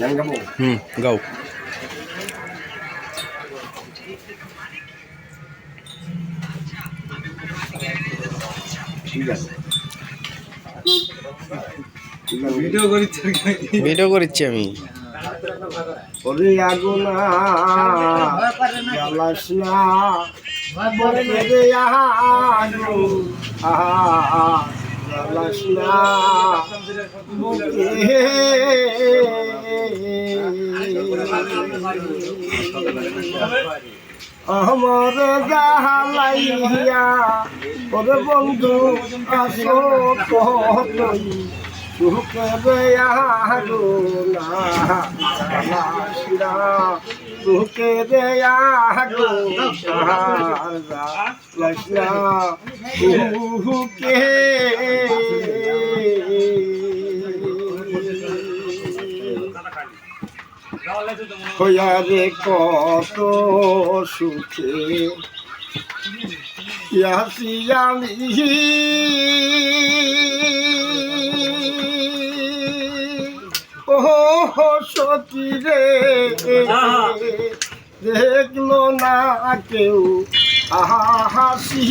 গান গাবো হুম গাও ভিডিও করিচ্ছে ভিডিও করেছি আমি ওরে আগুনা জ্বালাস না বলে রে আহা আমার জাহালাইয়া বন্ধু আসো কতই বেয়ারো না সুখে বেয়ারো না সুখে হইয়ারে কত সুখে ইয়াসি আমি ও সতী রে। দেখল না কেউ হাসি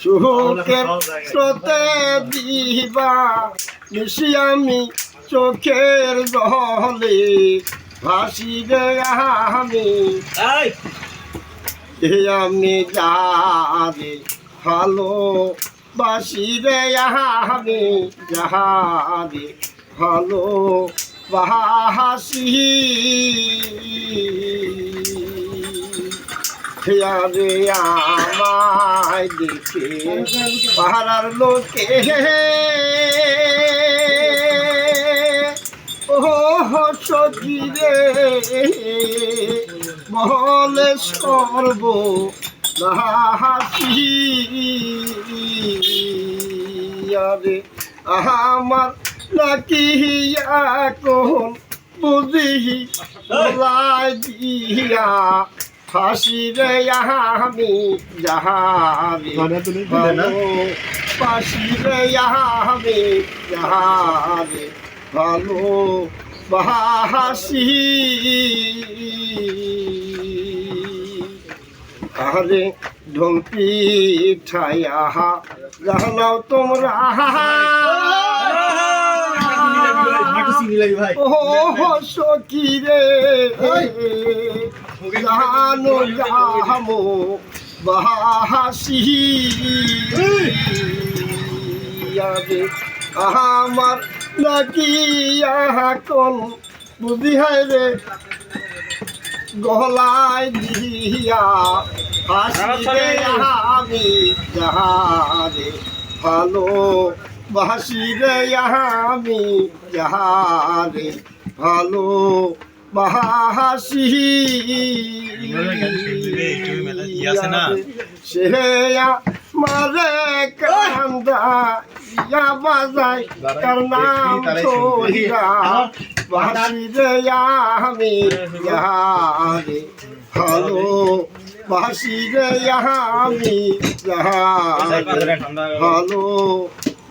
সুখের স্রোতে দিবা মিশি আমি চোখের জলে ভাসি গে আমি। আমি যাবে ভালো বাসি রে আমি যাবে ভালো বাসি রে আমায় দেখে পাহাড়ার লোকে ও সখী রে মহলে সর্ব হাসি রে আমার নাকি এখন বুঝি লাই দিয়া ফাঁসি রে আমি যাহাবে ভালো। ফাঁসি রে আমি যাহাবে ভালো। বাসি আরে ঢোল পিঠাইয়া জানাও তোমরা। ও সখী রে জানো জামো বাহাসি। আমার নাকি এখন বুদ্ধি হয় রে। গলায় দিয়া হাসি রে আমি যাহারে ভালো বাসি রে আমি যাহারে ভালো বাহাসি সে মারে কান্দা, ইয়া বাজাই তার নাম সহিরা বাসি রে আমি যাহারে ভালো বাসি রে আমি যাহারে ভালো